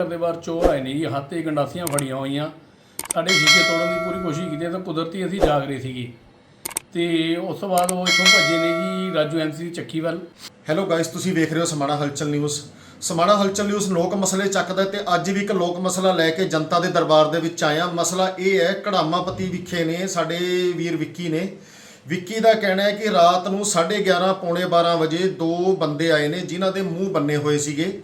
ਘਰ ਦੇ ਬਾਹਰ ਚੋਰ ਆਏ ਨੇ ਜੀ, ਹੱਥੇ ਗੰਡਾਸੀਆਂ ਫੜੀਆਂ ਹੋਈਆਂ। ਸਾਡੇ ਸ਼ੀਸ਼ੇ ਤੋੜਨ ਦੀ ਪੂਰੀ ਕੋਸ਼ਿਸ਼ ਕੀਤੀ ਤਾਂ ਕੁਦਰਤੀ ਅਸੀਂ ਜਾਗ ਰਹੇ ਸੀਗੇ। ਤੇ ਉਸ ਤੋਂ ਬਾਅਦ ਉਹ ਇੱਥੋਂ ਭੱਜੇ ਨੇ ਜੀ ਰਾਜੂ ਐਮਸੀ ਦੀ ਚੱਕੀ ਵੱਲ। ਹੈਲੋ ਗਾਇਸ ਤੁਸੀਂ ਵੇਖ ਰਹੇ ਹੋ ਸਮਾਣਾ ਹਲਚਲ ਨਿਊਜ਼। ਸਮਾਣਾ ਹਲਚਲ ਨਿਊਜ਼ ਲੋਕ ਮਸਲੇ ਚੱਕਦਾ ਤੇ ਅੱਜ ਵੀ ਇੱਕ ਲੋਕ ਮਸਲਾ ਲੈ ਕੇ ਜਨਤਾ ਦੇ ਦਰਬਾਰ ਦੇ ਵਿੱਚ ਆਇਆ। ਮਸਲਾ ਇਹ ਹੈ ਕੜਾਮਾਪਤੀ ਵਿਖੇ ਨੇ ਸਾਡੇ ਵੀਰ ਵਿੱਕੀ ਨੇ। ਵਿੱਕੀ ਦਾ ਕਹਿਣਾ ਹੈ ਕਿ ਰਾਤ ਨੂੰ 11:30 ਪੌਣੇ 12 ਵਜੇ ਦੋ ਬੰਦੇ ਆਏ ਨੇ ਜਿਨ੍ਹਾਂ ਦੇ ਮੂੰਹ ਬੰਨੇ ਹੋਏ ਸੀਗੇ।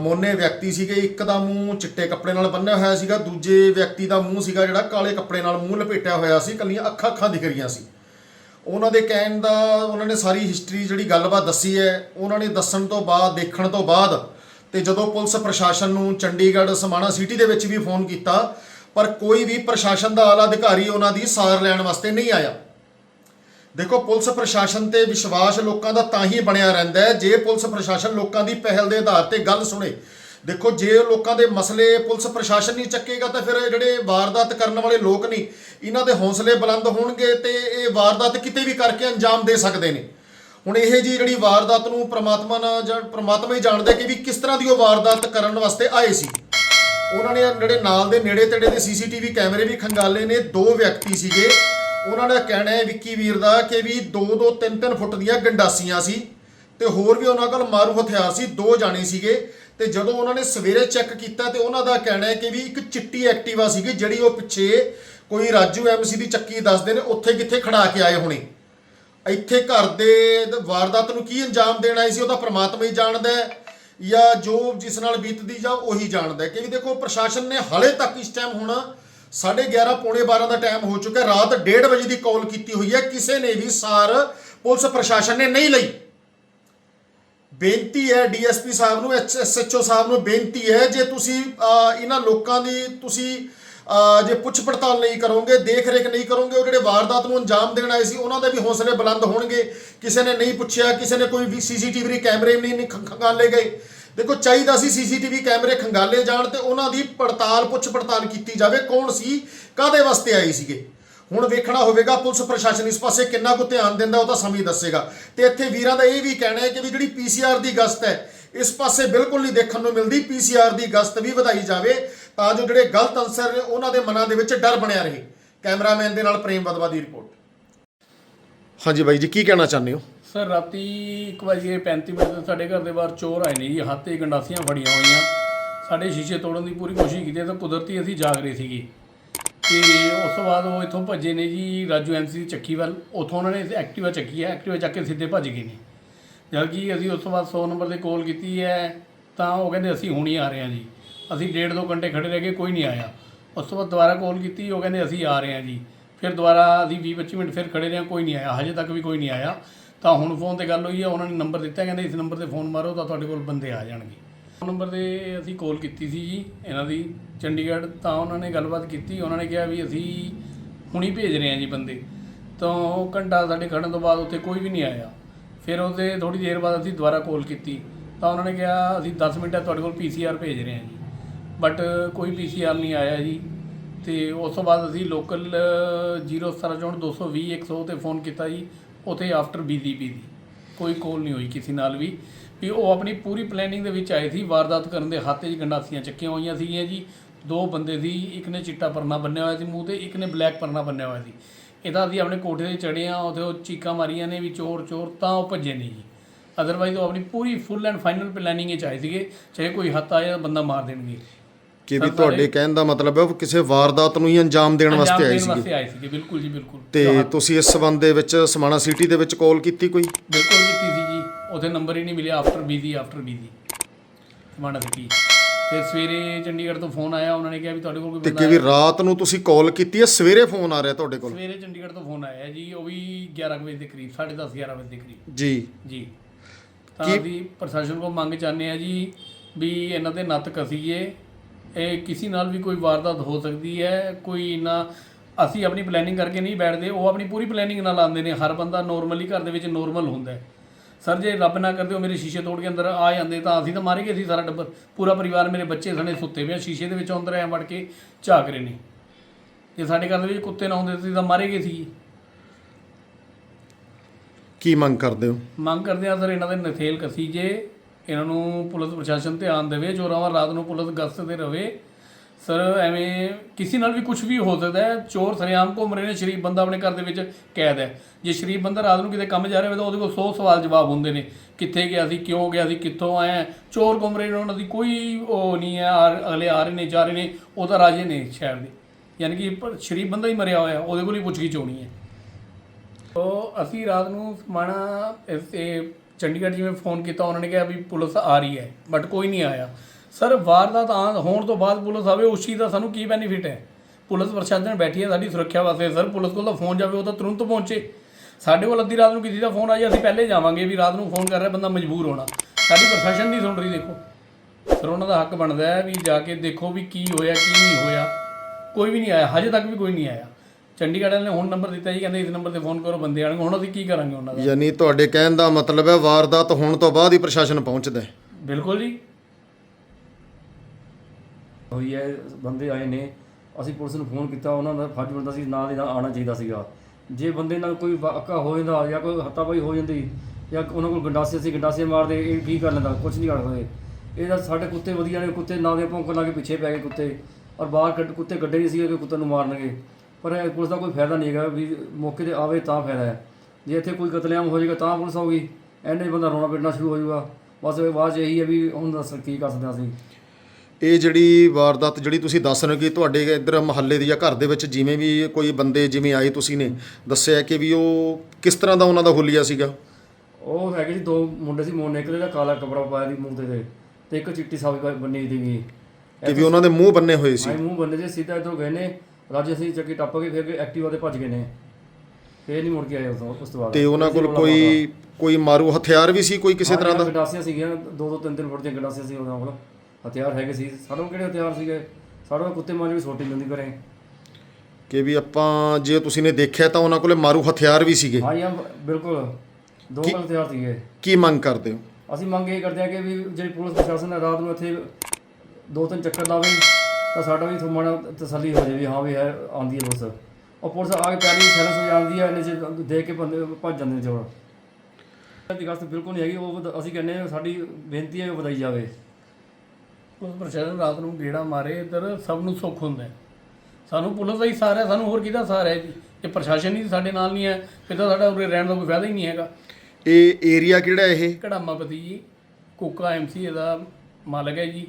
ਮੋਨੇ ਵਿਅਕਤੀ ਸੀਗੇ, ਇੱਕ ਦਾ ਮੂੰਹ ਚਿੱਟੇ ਕੱਪੜੇ ਨਾਲ ਬੰਨਿਆ ਹੋਇਆ ਸੀਗਾ, ਦੂਜੇ ਵਿਅਕਤੀ ਦਾ ਮੂੰਹ ਸੀਗਾ ਜਿਹੜਾ ਕਾਲੇ ਕੱਪੜੇ ਨਾਲ ਮੂੰਹ ਲਪੇਟਿਆ ਹੋਇਆ ਸੀ ਕੱਲੀਆਂ ਅੱਖਾਂ ਅੱਖਾਂ ਦਿਖ ਰਹੀਆਂ ਸੀ। ਉਹਨਾਂ ਦੇ ਕਹਿਣ ਦਾ, ਉਹਨਾਂ ਨੇ ਸਾਰੀ ਹਿਸਟਰੀ ਜਿਹੜੀ ਗੱਲਬਾਤ ਦੱਸੀ ਹੈ, ਉਹਨਾਂ ਨੇ ਦੱਸਣ ਤੋਂ ਬਾਅਦ, ਦੇਖਣ ਤੋਂ ਬਾਅਦ ਤੇ ਜਦੋਂ ਪੁਲਿਸ ਪ੍ਰਸ਼ਾਸਨ ਨੂੰ ਚੰਡੀਗੜ੍ਹ ਸਮਾਣਾ ਸਿਟੀ ਦੇ ਵਿੱਚ ਵੀ ਫੋਨ ਕੀਤਾ, ਪਰ ਕੋਈ ਵੀ ਪ੍ਰਸ਼ਾਸਨ ਦਾ ਆਲਾ ਅਧਿਕਾਰੀ ਉਹਨਾਂ ਦੀ ਸਾਰ ਲੈਣ ਵਾਸਤੇ ਨਹੀਂ ਆਇਆ। ਦੇਖੋ, ਪੁਲਿਸ ਪ੍ਰਸ਼ਾਸਨ ਤੇ ਵਿਸ਼ਵਾਸ ਲੋਕਾਂ ਦਾ ਤਾਂ ਹੀ ਬਣਿਆ ਰਹਿੰਦਾ ਹੈ, ਜੇ ਪੁਲਿਸ ਪ੍ਰਸ਼ਾਸਨ ਲੋਕਾਂ ਦੀ ਪਹਿਲ ਦੇ ਆਧਾਰ ਤੇ ਗੱਲ ਸੁਣੇ। ਦੇਖੋ, ਜੇ ਲੋਕਾਂ ਦੇ ਮਸਲੇ ਪੁਲਿਸ ਪ੍ਰਸ਼ਾਸਨ ਨਹੀਂ ਚੱਕੇਗਾ ਤਾਂ ਫਿਰ ਜਿਹੜੇ ਵਾਰਦਾਤ ਕਰਨ ਵਾਲੇ ਲੋਕ ਨਹੀਂ, ਇਹਨਾਂ ਦੇ ਹੌਸਲੇ ਬੁਲੰਦ ਹੋਣਗੇ ਤੇ ਇਹ ਵਾਰਦਾਤ ਕਿਤੇ ਵੀ ਕਰਕੇ ਅੰਜਾਮ ਦੇ ਸਕਦੇ ਨੇ। ਹੁਣ ਇਹ ਜੀ ਜਿਹੜੀ ਵਾਰਦਾਤ ਨੂੰ ਪ੍ਰਮਾਤਮਾ ਨਾਲ ਜਾਂ ਪ੍ਰਮਾਤਮਾ ਹੀ ਜਾਣਦਾ ਕਿ ਵੀ ਕਿਸ ਤਰ੍ਹਾਂ ਦੀ ਉਹ ਵਾਰਦਾਤ ਕਰਨ ਵਾਸਤੇ ਆਏ ਸੀ। ਉਹਨਾਂ ਨੇ ਜਿਹੜੇ ਨਾਲ ਦੇ ਨੇੜੇ ਤੇੜੇ ਦੇ ਸੀਸੀਟੀਵੀ ਕੈਮਰੇ ਵੀ ਖੰਗਾਲੇ ਨੇ, ਦੋ ਵਿਅਕਤੀ ਸੀਗੇ। ਉਹਨਾਂ ਦਾ ਕਹਿਣਾ ਹੈ ਵਿੱਕੀ ਵੀਰ ਦਾ ਕਿ ਵੀ 2-2 3-3 ਫੁੱਟ ਦੀਆਂ ਗੰਡਾਸੀਆਂ ਸੀ ਤੇ ਹੋਰ ਵੀ ਉਹਨਾਂ ਕੋਲ ਮਾਰੂ ਹਥਿਆਰ ਸੀ, ਦੋ ਜਾਣੇ ਸੀਗੇ ਤੇ ਜਦੋਂ ਉਹਨਾਂ ਨੇ ਸਵੇਰੇ ਚੈੱਕ ਕੀਤਾ ਤੇ ਉਹਨਾਂ ਦਾ ਕਹਿਣਾ ਹੈ ਕਿ ਵੀ ਇੱਕ ਚਿੱਟੀ ਐਕਟਿਵਾ ਸੀਗੀ ਜਿਹੜੀ ਉਹ ਪਿੱਛੇ ਕੋਈ ਰਾਜੂ ਐਮਸੀ ਦੀ ਚੱਕੀ ਦੱਸਦੇ ਨੇ, ਉੱਥੇ ਕਿੱਥੇ ਖੜਾ ਕੇ ਆਏ ਹੋਣੇ। ਇੱਥੇ ਘਰ ਦੇ ਵਾਰਦਾਤ ਨੂੰ ਕੀ ਅੰਜਾਮ ਦੇਣਾ ਆਈ ਸੀ ਉਹਦਾ ਪ੍ਰਮਾਤਮਾ ਹੀ ਜਾਣਦਾ ਹੈ ਜਾਂ ਜੋ ਜਿਸ ਨਾਲ ਬੀਤਦੀ ਜਾ ਉਹੀ ਜਾਣਦਾ ਹੈ। ਕਿ ਦੇਖੋ, ਪ੍ਰਸ਼ਾਸਨ ਨੇ ਹਾਲੇ ਤੱਕ ਇਸ ਟਾਈਮ ਹੁਣ 11:30 ਪੌਣੇ 12 ਦਾ ਟਾਈਮ ਹੋ ਚੁੱਕਾ ਰਾਤ 1:30 ਵਜੇ ਦੀ ਕਾਲ ਕੀਤੀ ਹੋਈ ਹੈ। ਕਿਸੇ ਨੇ ਵੀ ਸਾਰ ਪੁਲਿਸ ਪ੍ਰਸ਼ਾਸਨ ਨੇ ਨਹੀਂ ਲਈ। ਬੇਨਤੀ ਹੈ ਡੀਐਸਪੀ ਸਾਹਿਬ ਨੂੰ ਐਸਐਚਓ ਸਾਹਿਬ ਨੂੰ ਬੇਨਤੀ ਹੈ, ਜੇ ਤੁਸੀਂ ਇਹਨਾਂ ਲੋਕਾਂ ਦੀ ਤੁਸੀਂ ਜੇ ਪੁੱਛ ਪੜਤਾਲ ਨਹੀਂ ਕਰੋਗੇ ਦੇਖ ਰੇਖ ਨਹੀਂ ਕਰੋਗੇ, ਉਹ ਜਿਹੜੇ ਵਾਰਦਾਤ ਨੂੰ ਅੰਜਾਮ ਦੇਣ ਆਏ ਸੀ, ਉਹਨਾਂ ਦੇ ਵੀ ਹੌਸਲੇ ਬੁਲੰਦ ਹੋਣਗੇ। ਕਿਸੇ ਨੇ ਨਹੀਂ ਪੁੱਛਿਆ, ਕਿਸੇ ਨੇ ਕੋਈ ਵੀ ਸੀਸੀਟੀਵੀ ਕੈਮਰੇ ਨਹੀਂ ਨਹੀਂ ਖੰ- ਖੰਗਾਲੇ ਗਏ। ਦੇਖੋ, ਚਾਹੀਦਾ ਸੀ ਸੀਸੀਟੀਵੀ ਕੈਮਰੇ ਖੰਗਾਲੇ ਜਾਣ ਤੇ ਉਹਨਾਂ ਦੀ ਪੜਤਾਲ ਪੁੱਛ ਪੜਤਾਲ ਕੀਤੀ ਜਾਵੇ। ਕੌਣ ਸੀ? ਕਾਦੇ ਵਾਸਤੇ ਆਏ ਸੀਗੇ? ਹੁਣ ਵੇਖਣਾ ਹੋਵੇਗਾ, ਪੁਲਿਸ ਪ੍ਰਸ਼ਾਸਨ ਇਸ ਪਾਸੇ ਕਿੰਨਾ ਕੁ ਧਿਆਨ ਦਿੰਦਾ, ਉਹ ਤਾਂ ਸਮੇਂ ਦੱਸੇਗਾ। ਤੇ ਇੱਥੇ ਵੀਰਾਂ ਦਾ ਇਹ ਵੀ ਕਹਿਣਾ ਹੈ ਕਿ ਵੀ ਜਿਹੜੀ ਪੀਸੀਆਰ ਦੀ ਗਸ਼ਤ ਹੈ, ਇਸ ਪਾਸੇ ਬਿਲਕੁਲ ਨਹੀਂ ਦੇਖਣ ਨੂੰ ਮਿਲਦੀ। ਪੀਸੀਆਰ ਦੀ ਗਸ਼ਤ ਵੀ ਵਧਾਈ ਜਾਵੇ, ਤਾਂ ਜੋ ਜਿਹੜੇ ਗਲਤ ਅਨਸਰ ਨੇ, ਉਹਨਾਂ ਦੇ ਮਨਾਂ ਦੇ ਵਿੱਚ ਡਰ ਬਣਿਆ ਰਹੇ। ਕੈਮਰਾਮੈਨ ਦੇ ਨਾਲ ਪ੍ਰੇਮ ਬਦਵਾ ਦੀ ਰਿਪੋਰਟ। ਹਾਂਜੀ ਬਾਈ ਜੀ, ਕੀ ਕਹਿਣਾ ਚਾਹੁੰਦੇ ਹੋ? ਸਰ, ਰਾਤੀ 1:35 ਮਿੰਟ ਤੇ ਸਾਡੇ ਘਰ ਦੇ ਬਾਹਰ ਚੋਰ ਆਏ ਨੇ ਜੀ। ਹੱਥੇ ਗੰਡਾਸੀਆਂ ਫੜੀਆਂ ਹੋਈਆਂ। ਸਾਡੇ ਸ਼ੀਸ਼ੇ ਤੋੜਨ ਦੀ ਪੂਰੀ ਕੋਸ਼ਿਸ਼ ਕੀਤੀ ਤਾਂ ਕੁਦਰਤੀ ਅਸੀਂ ਜਾਗ ਰਹੇ ਸੀਗੇ। ਤੇ ਉਸ ਤੋਂ ਬਾਅਦ ਉਹ ਇੱਥੋਂ ਭੱਜੇ ਨੇ ਜੀ ਰਾਜੂ ਐਮਸੀ ਦੀ ਚੱਕੀ ਵੱਲ। ਉੱਥੋਂ ਉਹਨਾਂ ਨੇ ਐਕਟਿਵਾ ਚੱਕੀ ਹੈ। ਐਕਟਿਵਾ ਚੱਕ ਕੇ ਸਿੱਧੇ ਭੱਜ ਗਏ ਨੇ। ਜਦ ਕਿ ਅਸੀਂ ਉਸ ਤੋਂ ਬਾਅਦ 100 ਨੰਬਰ ਤੇ ਕਾਲ ਕੀਤੀ ਹੈ, ਤਾਂ ਉਹ ਕਹਿੰਦੇ ਅਸੀਂ ਹੁਣੀ ਆ ਰਹੇ ਹਾਂ ਜੀ। ਅਸੀਂ ਡੇਢ ਦੋ ਘੰਟੇ ਖੜੇ ਰਹਿ ਗਏ ਕੋਈ ਨਹੀਂ ਆਇਆ। ਉਸ ਤੋਂ ਬਾਅਦ ਦੁਬਾਰਾ ਕਾਲ ਕੀਤੀ, ਉਹ ਕਹਿੰਦੇ ਅਸੀਂ ਆ ਰਹੇ ਹਾਂ ਜੀ। ਫਿਰ ਦੁਬਾਰਾ ਅਸੀਂ 20 25 ਮਿੰਟ ਫਿਰ ਖੜੇ ਰਹੇ ਕੋਈ ਨਹੀਂ ਆਇਆ। ਹਜੇ ਤੱਕ ਵੀ ਕੋਈ ਨਹੀਂ ਆਇਆ। ਤਾਂ ਹੁਣ ਫੋਨ ਤੇ ਗੱਲ ਹੋਈ ਹੈ ਉਹਨਾਂ ਨੇ ਨੰਬਰ ਦਿੱਤਾ, ਕਹਿੰਦੇ ਇਸ ਨੰਬਰ ਤੇ ਫੋਨ ਮਾਰੋ ਤਾਂ ਤੁਹਾਡੇ ਕੋਲ ਬੰਦੇ ਆ ਜਾਣਗੇ। ਫੋਨ ਨੰਬਰ ਤੇ ਅਸੀਂ ਕਾਲ ਕੀਤੀ ਸੀ ਜੀ, ਇਹਨਾਂ ਦੀ, ਚੰਡੀਗੜ੍ਹ, ਤਾਂ ਉਹਨਾਂ ਨੇ ਗੱਲਬਾਤ ਕੀਤੀ, ਉਹਨਾਂ ਨੇ ਕਿਹਾ ਵੀ ਅਸੀਂ ਹੁਣੀ ਭੇਜ ਰਹੇ ਹਾਂ ਜੀ ਬੰਦੇ। ਤਾਂ ਉਹ ਘੰਟਾ ਸਾਡੇ ਖੜਨ ਤੋਂ ਬਾਅਦ ਉੱਥੇ ਕੋਈ ਵੀ ਨਹੀਂ ਆਇਆ। ਫਿਰ ਉਹਦੇ ਥੋੜੀ ਦੇਰ ਬਾਅਦ ਅਸੀਂ ਦੁਬਾਰਾ ਕਾਲ ਕੀਤੀ। ਤਾਂ ਉਹਨਾਂ ਨੇ ਕਿਹਾ, ਅਸੀਂ 10 ਮਿੰਟਾਂ ਤੁਹਾਡੇ ਕੋਲ ਪੀਸੀਆਰ ਭੇਜ ਰਹੇ ਹਾਂ ਜੀ। ਬਟ ਕੋਈ ਪੀਸੀਆਰ ਨਹੀਂ ਆਇਆ ਜੀ। ਤੇ ਉਸ ਤੋਂ ਬਾਅਦ ਅਸੀਂ ਲੋਕਲ 017 220 100 ਤੇ ਫੋਨ ਕੀਤਾ ਜੀ। ਉਥੇ ਆਫਟਰ ਬੀਜੀਪੀ ਦੀ। ਕੋਈ ਕੋਲ ਨਹੀਂ ਹੋਈ ਕਿਸੇ ਨਾਲ ਵੀ। ਵੀ ਉਹ ਆਪਣੀ ਪੂਰੀ ਪਲੈਨਿੰਗ ਦੇ ਵਿੱਚ ਆਏ ਸੀ, ਵਾਰਦਾਤ ਕਰਨ ਦੇ ਹੱਥ 'ਚ ਗੰਡਾਸੀਆਂ ਚੱਕੀਆਂ ਹੋਈਆਂ ਸੀਗੀਆਂ ਜੀ। ਦੋ ਬੰਦੇ ਸੀ, ਇੱਕ ਨੇ ਚਿੱਟਾ ਪਰਨਾ ਬੰਨਿਆ ਹੋਇਆ ਸੀ ਮੂੰਹ ਤੇ, ਇੱਕ ਨੇ ਬਲੈਕ ਪਰਨਾ ਬੰਨਿਆ ਹੋਇਆ ਸੀ। ਇਹਦਾ ਅਸੀਂ ਆਪਣੇ ਕੋਠੇ ਤੇ ਚੜੇ ਆ ਉਥੇ ਉਹ ਚੀਕਾਂ ਮਾਰੀਆਂ ਨੇ ਵੀ ਚੋਰ ਚੋਰ, ਤਾਂ ਉਹ ਭੱਜੇ ਨਹੀਂ ਜੀ। ਅਦਰਵਾਈਜ਼ ਉਹ ਆਪਣੀ ਪੂਰੀ ਫੁੱਲ ਐਂਡ ਫਾਈਨਲ ਪਲੈਨਿੰਗ ਵਿੱਚ ਆਏ ਸੀਗੇ, ਚਾਹੇ ਕੋਈ ਹੱਥ ਆਇਆ, ਬੰਦਾ ਮਾਰ ਦੇਣਗੇ। ਕਿ ਵੀ ਤੁਹਾਡੇ ਕਹਿਣ ਦਾ ਮਤਲਬ ਹੈ ਉਹ ਕਿਸੇ ਵਾਰਦਾਤ ਨੂੰ ਹੀ ਅੰਜਾਮ ਦੇਣ ਵਾਸਤੇ ਆਏ ਦੇਣ ਸੀਗੇ। ਵਾਸਤੇ ਆਏ ਸੀਗੇ ਬਿਲਕੁਲ ਜੀ ਬਿਲਕੁਲ। ਤੇ ਤੁਸੀਂ ਇਸ ਸਬੰਧ ਦੇ ਵਿੱਚ ਸਮਾਣਾ ਸਿਟੀ ਦੇ ਵਿੱਚ ਕਾਲ ਕੀਤੀ ਕੋਈ? ਬਿਲਕੁਲ ਕੀਤੀ ਸੀ ਜੀ ਉਥੇ ਨੰਬਰ ਹੀ ਨਹੀਂ ਮਿਲਿਆ after busy after busy Samana city. ਫਿਰ ਸਵੇਰੇ ਚੰਡੀਗੜ੍ਹ ਤੋਂ ਫੋਨ ਆਇਆ ਉਹਨਾਂ ਨੇ ਕਿਹਾ ਵੀ ਤੁਹਾਡੇ ਕੋਲ ਕੋਈ ਤੇ ਕਿ ਵੀ ਰਾਤ ਨੂੰ ਤੁਸੀਂ ਕਾਲ ਕੀਤੀ ਹੈ ਸਵੇਰੇ ਫੋਨ ਆ ਰਿਹਾ ਤੁਹਾਡੇ ਕੋਲ? ਸਵੇਰੇ ਚੰਡੀਗੜ੍ਹ ਤੋਂ ਫੋਨ ਆਇਆ ਜੀ ਉਹ ਵੀ 11 ਕੁ ਵਜੇ ਦੇ ਕਰੀਬ 10:30 11 ਵਜੇ ਦੇ ਕਰੀਬ। ਜੀ। ਜੀ। ਤਾਂ ਅਸੀਂ ਪ੍ਰਸ਼ਾਸਨ ਕੋਲ ਮੰਗ ਚਾਹੁੰਦੇ ਆ ਜੀ ਵੀ ਇਹਨਾਂ ਦੇ ਨੱਥ ਕਸੀਏ ਇਹ ਕਿਸੇ ਨਾਲ ਵੀ ਕੋਈ ਵਾਰਦਾਤ ਹੋ ਸਕਦੀ ਹੈ ਕੋਈ ਨਾ ਅਸੀਂ ਆਪਣੀ ਪਲੈਨਿੰਗ ਕਰਕੇ ਨਹੀਂ ਬੈਠਦੇ ਉਹ ਆਪਣੀ ਪੂਰੀ ਪਲੈਨਿੰਗ ਨਾਲ ਆਉਂਦੇ ਨੇ ਹਰ ਬੰਦਾ ਨੋਰਮਲੀ ਘਰ ਦੇ ਵਿੱਚ ਨੋਰਮਲ ਹੁੰਦਾ ਹੈ। ਸਰ ਜੇ ਰੱਬ ਨਾ ਕਰਦੇ ਉਹ ਮੇਰੇ ਸ਼ੀਸ਼ੇ ਤੋੜ ਕੇ ਅੰਦਰ ਆ ਜਾਂਦੇ ਤਾਂ ਅਸੀਂ ਤਾਂ ਮਾਰੇ ਗਏ ਸੀ ਸਾਰਾ ਟੱਬਰ। ਪੂਰਾ ਪਰਿਵਾਰ ਮੇਰੇ ਬੱਚੇ ਸਣੇ ਸੁੱਤੇ ਪਏ ਸ਼ੀਸ਼ੇ ਦੇ ਵਿੱਚ ਅੰਦਰ ਐ ਵੜ ਕੇ ਝਾਕ ਰਹੇ ਨੇ। ਜੇ ਸਾਡੇ ਘਰ ਦੇ ਵਿੱਚ ਕੁੱਤੇ ਨਾ ਹੁੰਦੇ ਸੀ ਤਾਂ ਮਾਰੇ ਗਏ ਸੀ ਕੀ ਮੰਗ ਕਰਦੇ ਹੋ? ਮੰਗ ਕਰਦੇ ਆ ਸਰ ਇਹਨਾਂ ਦੇ ਨਥੇਲ ਕਸੀ ਜੇ ਇਹਨਾਂ ਨੂੰ ਪੁਲਿਸ ਪ੍ਰਸ਼ਾਸਨ ਧਿਆਨ ਦੇਵੇ ਚੋਰਾਂ ਰਾਤ ਨੂੰ ਪੁਲਿਸ ਗਸ਼ਤ ਤੇ ਰਵੇ। ਸਰ, ਐਵੇਂ ਕਿਸੇ ਨਾਲ ਵੀ ਕੁਝ ਵੀ ਹੋ ਸਕਦਾ ਹੈ, ਚੋਰ ਸਰਿਆਮ ਘੁੰਮ ਰਹੇ ਨੇ, ਸ਼ਰੀਫ ਬੰਦਾ ਆਪਣੇ ਘਰ ਦੇ ਵਿੱਚ ਕੈਦ ਹੈ। ਜੇ ਸ਼ਰੀਫ ਬੰਦਾ ਰਾਤ ਨੂੰ ਕਿਤੇ ਕੰਮ ਜਾ ਰਿਹਾ ਹੋਵੇ ਤਾਂ ਉਹਦੇ ਕੋਲ 100 ਸਵਾਲ ਜਵਾਬ ਹੁੰਦੇ ਨੇ, ਕਿੱਥੇ ਗਿਆ ਸੀ, ਕਿਉਂ ਗਿਆ ਸੀ, ਕਿੱਥੋਂ ਆਇਆ ਚੋਰ ਘੁੰਮ ਰਹੇ ਨੇ, ਉਹਨਾਂ ਦੀ ਕੋਈ ਉਹ ਨਹੀਂ ਹੈ, ਆ- ਅਗਲੇ ਆ ਰਹੇ ਨੇ, ਜਾ ਰਹੇ ਨੇ, ਉਹ ਤਾਂ ਰਾਜੇ ਨੇ ਸ਼ਹਿਰ ਦੇ। ਯਾਨੀ ਕਿ ਪਰ ਸ਼ਰੀਫ ਬੰਦਾ ਹੀ ਮਰਿਆ ਹੋਇਆ, ਉਹਦੇ ਕੋਲ ਹੀ ਪੁੱਛਗਿੱਛ ਹੋਣੀ ਹੈ। ਉਹ ਅਸੀਂ ਰਾਤ ਨੂੰ ਸਮਾਣਾ ਇਸ- ਚੰਡੀਗੜ੍ਹ ਜਿਵੇਂ ਫੋਨ ਕੀਤਾ, ਉਹਨਾਂ ਨੇ ਕਿਹਾ ਵੀ ਪੁਲਿਸ ਆ ਰਹੀ ਹੈ ਬਟ ਕੋਈ ਨਹੀਂ ਆਇਆ। ਸਰ, ਵਾਰਦਾਤ ਆ ਹੋਣ ਤੋਂ ਬਾਅਦ ਪੁਲਿਸ ਆਵੇ, ਉਸ ਚੀਜ਼ ਦਾ ਸਾਨੂੰ ਕੀ ਬੈਨੀਫਿਟ ਹੈ? ਪੁਲਿਸ ਪ੍ਰਸ਼ਾਸਨ ਬੈਠੀ ਹੈ ਸਾਡੀ ਸੁਰੱਖਿਆ ਵਾਸਤੇ। ਸਰ, ਪੁਲਿਸ ਕੋਲ ਤਾਂ ਫੋਨ ਜਾਵੇ, ਉਹ ਤਾਂ ਤੁਰੰਤ ਪਹੁੰਚੇ। ਸਾਡੇ ਕੋਲ ਅੱਧੀ ਰਾਤ ਨੂੰ ਕਿਸੇ ਦਾ ਫੋਨ ਆ ਜਾਏ, ਅਸੀਂ ਪਹਿਲੇ ਜਾਵਾਂਗੇ ਵੀ ਰਾਤ ਨੂੰ ਫੋਨ ਕਰ ਰਿਹਾ ਬੰਦਾ ਮਜਬੂਰ ਹੋਣਾ। ਸਾਡੀ ਪ੍ਰਸ਼ਾਸਨ ਨਹੀਂ ਸੁਣ ਰਹੀ, ਦੇਖੋ। ਸਰ, ਉਹਨਾਂ ਦਾ ਹੱਕ ਬਣਦਾ ਹੈ ਵੀ ਜਾ ਕੇ ਦੇਖੋ ਵੀ ਕੀ ਹੋਇਆ, ਕੀ ਨਹੀਂ ਹੋਇਆ। ਕੋਈ ਵੀ ਨਹੀਂ ਆਇਆ, ਹਜੇ ਤੱਕ ਵੀ ਕੋਈ ਨਹੀਂ ਆਇਆ। ਚੰਡੀਗੜ੍ਹ ਵਾਲਿਆਂ ਨੇ ਹੁਣ ਨੰਬਰ ਦਿੱਤਾ ਜੀ ਕਹਿੰਦੇ ਇਸ ਨੰਬਰ ਤੇ ਫੋਨ ਕਰੋ ਬੰਦੇ ਆਣਗੇ ਹੁਣ ਅਸੀਂ ਕੀ ਕਰਾਂਗੇ ਉਹਨਾਂ ਦਾ? ਯਾਨੀ ਤੁਹਾਡੇ ਕਹਿਣ ਦਾ ਮਤਲਬ ਹੈ ਵਾਰਦਾਤ ਹੋਣ ਤੋਂ ਬਾਅਦ ਹੀ ਪ੍ਰਸ਼ਾਸਨ ਪਹੁੰਚਦਾ ਹੈ। ਬਿਲਕੁਲ ਜੀ। ਹੋਈ ਹੈ ਬੰਦੇ ਆਏ ਨੇ ਅਸੀਂ ਪੁਲਿਸ ਨੂੰ ਫੋਨ ਕੀਤਾ ਉਹਨਾਂ ਦਾ ਫਰਜ਼ ਬਣਦਾ ਸੀ ਨਾਲ ਦੀ ਨਾਲ ਆਉਣਾ ਚਾਹੀਦਾ ਸੀਗਾ। ਜੇ ਬੰਦੇ ਨਾਲ ਕੋਈ ਵਾਕਾ ਹੋ ਜਾਂਦਾ ਜਾਂ ਕੋਈ ਹੱਤਾਪਾਈ ਹੋ ਜਾਂਦੀ ਜਾਂ ਉਹਨਾਂ ਕੋਲ ਗੰਡਾਸੇ ਸੀ ਗੰਡਾਸੇ ਮਾਰਦੇ ਇਹ ਕੀ ਕਰ ਲੈਂਦਾ ਕੁਝ ਨਹੀਂ ਕਰ ਸਕਦੇ। ਇਹ ਤਾਂ ਸਾਡੇ ਕੁੱਤੇ ਵਧੀਆ ਨੇ ਕੁੱਤੇ ਨਾਲ ਦੇ ਭੌਂਕਣ ਲਾ ਕੇ ਪਿੱਛੇ ਪੈ ਗਏ ਕੁੱਤੇ ਔਰ ਬਾਹਰ ਕੱਢ ਕੁੱਤੇ ਕੱਢੇ ਨਹੀਂ ਸੀਗੇ ਕਿ ਕੁੱਤੇ ਨੂੰ ਮਾਰਨਗੇ। ਪਰ ਇਹ ਪੁਲਿਸ ਦਾ ਕੋਈ ਫਾਇਦਾ ਨਹੀਂ ਹੈਗਾ ਵੀ ਮੌਕੇ ਤੇ ਆਵੇ ਤਾਂ ਫਾਇਦਾ ਹੈ। ਜੇ ਇੱਥੇ ਕੋਈ ਕਤਲੇਆਮ ਹੋ ਜਾਏਗਾ ਤਾਂ ਪੁਲਿਸ ਆਊਗੀ। ਐਨੇ ਬੰਦਾ ਰੋਣਾ ਪਿੱਟਣਾ ਸ਼ੁਰੂ ਹੋ ਜਾਊਗਾ। ਬਸ ਇਹ ਆਵਾਜ਼ ਇਹੀ ਹੈ ਵੀ ਹੁਣ ਦੱਸ ਕੀ ਕਰ ਸਕਦੇ ਅਸੀਂ। ਇਹ ਜਿਹੜੀ ਵਾਰਦਾਤ ਜਿਹੜੀ ਤੁਸੀਂ ਦੱਸ ਰਹੇ ਹੋ ਕਿ ਤੁਹਾਡੇ ਇੱਧਰ ਮਹੱਲੇ ਦੀ ਜਾਂ ਘਰ ਦੇ ਵਿੱਚ ਜਿਵੇਂ ਵੀ ਕੋਈ ਬੰਦੇ ਜਿਵੇਂ ਆਏ ਤੁਸੀਂ ਨੇ ਦੱਸਿਆ ਕਿ ਵੀ ਉਹ ਕਿਸ ਤਰ੍ਹਾਂ ਦਾ ਉਹਨਾਂ ਦਾ ਹੁਲੀਆ ਸੀਗਾ? ਉਹ ਹੈਗੇ ਸੀ ਦੋ ਮੁੰਡੇ ਸੀ ਮੋਨੇ ਇੱਕ ਦਾ ਕਾਲਾ ਕਪੜਾ ਪਾਇਆ ਸੀ ਮੂੰਹ ਤੇ ਤੇ ਇੱਕ ਚਿੱਟੀ ਸਾਫੀ ਬੰਨੀ ਸੀਗੀ। ਕਿ ਵੀ ਉਹਨਾਂ ਦੇ ਮੂੰਹ ਬੰਨੇ ਹੋਏ ਸੀ? ਮੂੰਹ ਬੰਨੇ ਜੇ ਸਿੱਧਾ ਇੱਧਰੋਂ ਗਏ ਨੇ। ਰਾਜੇ ਅਸੀਂ ਚੱਕੀ ਟੱਪ ਕੇ ਫਿਰ ਐਕਟਿਵਾ ਤੇ ਭੱਜ ਗਏ ਨੇ। ਫੇਰ ਨਹੀਂ ਮੁੜ ਕੇ ਆਏ ਉਸ ਤੋਂ ਉਸ ਤੋਂ ਬਾਅਦ। ਤੇ ਉਹਨਾਂ ਕੋਲ ਕੋਈ ਕੋਈ ਮਾਰੂ ਹਥਿਆਰ ਵੀ ਸੀ ਕੋਈ ਕਿਸੇ ਤਰ੍ਹਾਂ ਦਾ? ਗੰਡਾਸੀਆਂ ਸੀਗੀਆਂ। ਦੋ ਦੋ ਤਿੰਨ ਤਿੰਨ ਫੁੱਟ ਦੀਆਂ ਗੰਡਾਸੀਆਂ ਸੀ ਉਹਨਾਂ ਕੋਲ। ਹਥਿਆਰ ਹੈਗੇ ਸੀ। ਸਾਡੇ ਕੋਲ ਕਿਹੜੇ ਹਥਿਆਰ ਸੀਗੇ? ਸਾਡੇ ਕੁੱਤੇ ਮਾਰ ਵੀ ਛੋਟੀ ਜਾਂਦੀ ਕਰੇ ਕਿ ਵੀ ਆਪਾਂ ਜੇ ਤੁਸੀਂ ਨੇ ਦੇਖਿਆ ਤਾਂ ਉਹਨਾਂ ਕੋਲੇ ਮਾਰੂ ਹਥਿਆਰ ਵੀ ਸੀਗੇ। ਹਾਂ ਜੀ ਬਿਲਕੁਲ। ਦੋ ਕੁ ਹਥਿਆਰ ਸੀਗੇ। ਕੀ ਮੰਗ ਕਰਦੇ ਹੋ? ਅਸੀਂ ਮੰਗ ਇਹ ਕਰਦੇ ਆ ਕਿ ਵੀ ਜਿਹੜੀ ਪੁਲਿਸ ਪ੍ਰਸ਼ਾਸਨ ਹੈ ਰਾਤ ਨੂੰ ਇੱਥੇ ਦੋ ਤਿੰਨ ਚੱਕਰ ਲਾਵੇ। ਤਾਂ ਸਾਡਾ ਵੀ ਥੋੜਾ ਤਸੱਲੀ ਹੋ ਜਾਵੇ ਵੀ ਹਾਂ ਵੀ ਹੈ ਆਉਂਦੀ ਹੈ ਪੁਲਿਸ ਉਹ ਪੁਲਿਸ ਆ ਕੇ ਪਹਿਲੀ ਸੈਲੈਂਸ ਹੋ ਜਾਂਦੀ ਹੈ ਇਹਨੇ ਜੇ ਦੇਖ ਕੇ ਬੰਦੇ ਭੱਜ ਜਾਂਦੇ ਨੇ ਚੋਰ ਦੀ ਗੱਲ ਤਾਂ ਬਿਲਕੁਲ ਨਹੀਂ ਹੈਗੀ ਉਹ ਅਸੀਂ ਕਹਿੰਦੇ ਹਾਂ ਸਾਡੀ ਬੇਨਤੀ ਹੈ ਕਿ ਵਧਾਈ ਜਾਵੇ। ਪੁਲਿਸ ਪ੍ਰਸ਼ਾਸਨ ਰਾਤ ਨੂੰ ਗੇੜਾ ਮਾਰੇ ਇੱਧਰ ਸਭ ਨੂੰ ਸੁੱਖ ਹੁੰਦਾ ਸਾਨੂੰ ਪੁਲਿਸ ਦਾ ਹੀ ਸਹਾਰਾ ਹੈ ਸਾਨੂੰ ਹੋਰ ਕਿਹਦਾ ਸਹਾਰਾ ਹੈ ਜੀ? ਜੇ ਪ੍ਰਸ਼ਾਸਨ ਹੀ ਸਾਡੇ ਨਾਲ ਨਹੀਂ ਹੈ ਫਿਰ ਤਾਂ ਸਾਡਾ ਉਰੇ ਰਹਿਣ ਦਾ ਕੋਈ ਫਾਇਦਾ ਹੀ ਨਹੀਂ ਹੈਗਾ। ਇਹ ਏਰੀਆ ਕਿਹੜਾ ਇਹ? ਕੜਾਮਾਪਤੀ ਜੀ ਕੋਕਾ ਐਮਸੀ ਦਾ ਮਾਲਕ ਹੈ ਜੀ।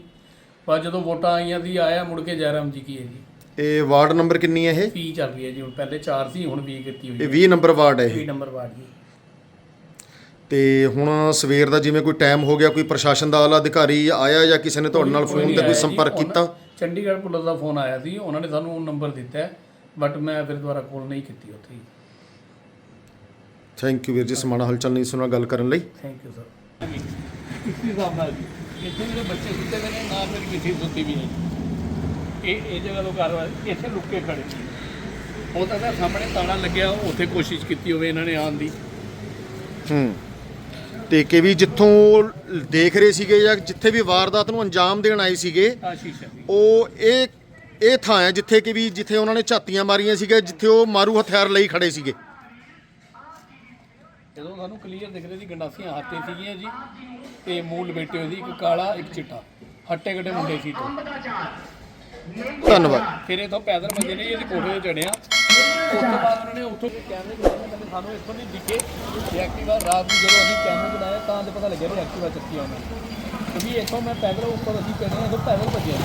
ਪਰ ਜਦੋਂ ਵੋਟਾਂ ਆਈਆਂ ਸੀ ਆਇਆ ਮੁੜ ਕੇ ਜੈਰਾਮ ਜੀ ਕੀ ਹੈ ਜੀ? ਇਹ ਵਾਰਡ ਨੰਬਰ ਕਿੰਨੀ ਹੈ ਇਹ? ਪੀ ਚੱਲ ਰਹੀ ਹੈ ਜੀ ਹੁਣ ਪਹਿਲੇ 4 ਸੀ ਹੁਣ 20 ਕੀਤੀ ਹੋਈ ਇਹ ਹੈ। 20 ਨੰਬਰ ਵਾਰਡ ਹੈ ਇਹ। 20 ਨੰਬਰ ਵਾਰਡ ਜੀ। ਤੇ ਹੁਣ ਸਵੇਰ ਦਾ ਜਿਵੇਂ ਕੋਈ ਟਾਈਮ ਹੋ ਗਿਆ ਕੋਈ ਪ੍ਰਸ਼ਾਸਨ ਦਾ ਆਲਾ ਅਧਿਕਾਰੀ ਆਇਆ ਜਾਂ ਕਿਸੇ ਨੇ ਤੁਹਾਡੇ ਨਾਲ ਕੋਈ ਫੋਨ ਨਹੀਂ ਤੇ ਆਇਆ ਕੋਈ ਜੀ, ਸੰਪਰਕ ਉਹਨਾਂ- ਕੀਤਾ? ਚੰਡੀਗੜ੍ਹ ਪੁਲਿਸ ਦਾ ਫੋਨ ਆਇਆ ਸੀ ਉਹਨਾਂ ਨੇ ਸਾਨੂੰ ਨੰਬਰ ਦਿੱਤਾ ਹੈ ਬਟ ਮੈਂ ਫਿਰ ਦੁਬਾਰਾ ਕਾਲ ਨਹੀਂ ਕੀਤੀ ਉੱਥੇ ਥੈਂਕ ਯੂ ਵੀਰ ਜੀ ਸਮਾਣਾ ਹਲਚਲ ਨਹੀਂ ਸੁਣਾ ਗੱਲ ਕਰਨ ਲਈ। ਥੈਂਕ ਯੂ ਸਰ ਕਿਸ ਹਿਸਾਬ ਨਾਲ ਜੀ? ਇੱਥੇ ਜਿਹੜੇ ਬੱਚੇ ਸੁੱਤੇ ਪਏ ਨੇ ਨਾਲ ਮੇਰੀ ਕਿੱਥੇ ਸੁੱਤੀ ਵੀ ਹੈ ਇਹ ਇਹ ਜਗ੍ਹਾ ਤੋਂ ਕਾਰਵਾਈ ਇੱਥੇ ਲੁੱਕ ਕੇ ਖੜੇ। ਹੋ ਸਕਦਾ ਸਾਹਮਣੇ ਤਾਲਾ ਲੱਗਿਆ ਉੱਥੇ ਕੋਸ਼ਿਸ਼ ਕੀਤੀ ਹੋਵੇ ਇਹਨਾਂ ਨੇ ਆਉਣ ਦੀ। ਹੂੰ। ਤੇ ਕਿ ਵੀ ਜਿੱਥੋਂ ਦੇਖ ਰਹੇ ਸੀਗੇ ਜਾਂ ਜਿੱਥੇ ਵੀ ਵਾਰਦਾਤ ਨੂੰ ਅੰਜਾਮ ਦੇਣ ਆਏ ਸੀਗੇ ਉਹ ਇਹ ਇਹ ਥਾਂ ਹੈ ਜਿੱਥੇ ਕਿ ਵੀ ਜਿੱਥੇ ਉਹਨਾਂ ਨੇ ਝਾਤੀਆਂ ਮਾਰੀਆਂ ਸੀਗੇ ਜਿੱਥੇ ਉਹ ਮਾਰੂ ਹਥਿਆਰ ਲਈ ਖੜੇ ਸੀਗੇ। ਜਦੋਂ ਸਾਨੂੰ ਕਲੀਅਰ ਦਿਖ ਰਿਹਾ ਸੀ ਗੰਡਾਸੀਆਂ ਹੱਥੇ ਸੀਗੀਆਂ ਜੀ ਤੇ ਮੂਲ ਹੋਏ ਸੀ ਇੱਕ ਕਾਲਾ ਇੱਕ ਚਿੱਟਾ। ਹੱਟੇ ਕੱਟੇ ਮੁੰਡੇ ਸੀ ਤੋਂ ਧੰਨਵਾਦ। ਫਿਰ ਇਥੋਂ ਪੈਦਲ ਭੱਜੇ ਨੇ ਇਹਦੀ ਕੋਠੇ ਤੇ ਚੜਿਆ ਉਸ ਤੋਂ ਬਾਅਦ ਉਹਨਾਂ ਨੇ ਉੱਥੋਂ ਕੈਮਰੇ ਚਲਾਏ ਕਹਿੰਦੇ ਸਾਨੂੰ ਇੱਥੋਂ ਨਹੀਂ ਦਿਖੇ। ਐਕਟਿਵਾ ਰਾਤ ਨੂੰ ਜਦੋਂ ਅਸੀਂ ਕੈਮਰੇ ਚਲਾਏ ਤਾਂ ਤੇ ਪਤਾ ਲੱਗਿਆ ਵੀ ਐਕਟਿਵਾ ਚੱਕੀ ਆ ਉਹਨਾਂ। ਨੇ ਕਿਉਂਕਿ ਇੱਥੋਂ ਮੈਂ ਪੈਦਲ ਉੱਪਰ ਅਸੀਂ ਚੜਿਆ ਇੱਥੋਂ ਪੈਦਲ ਭੱਜਿਆ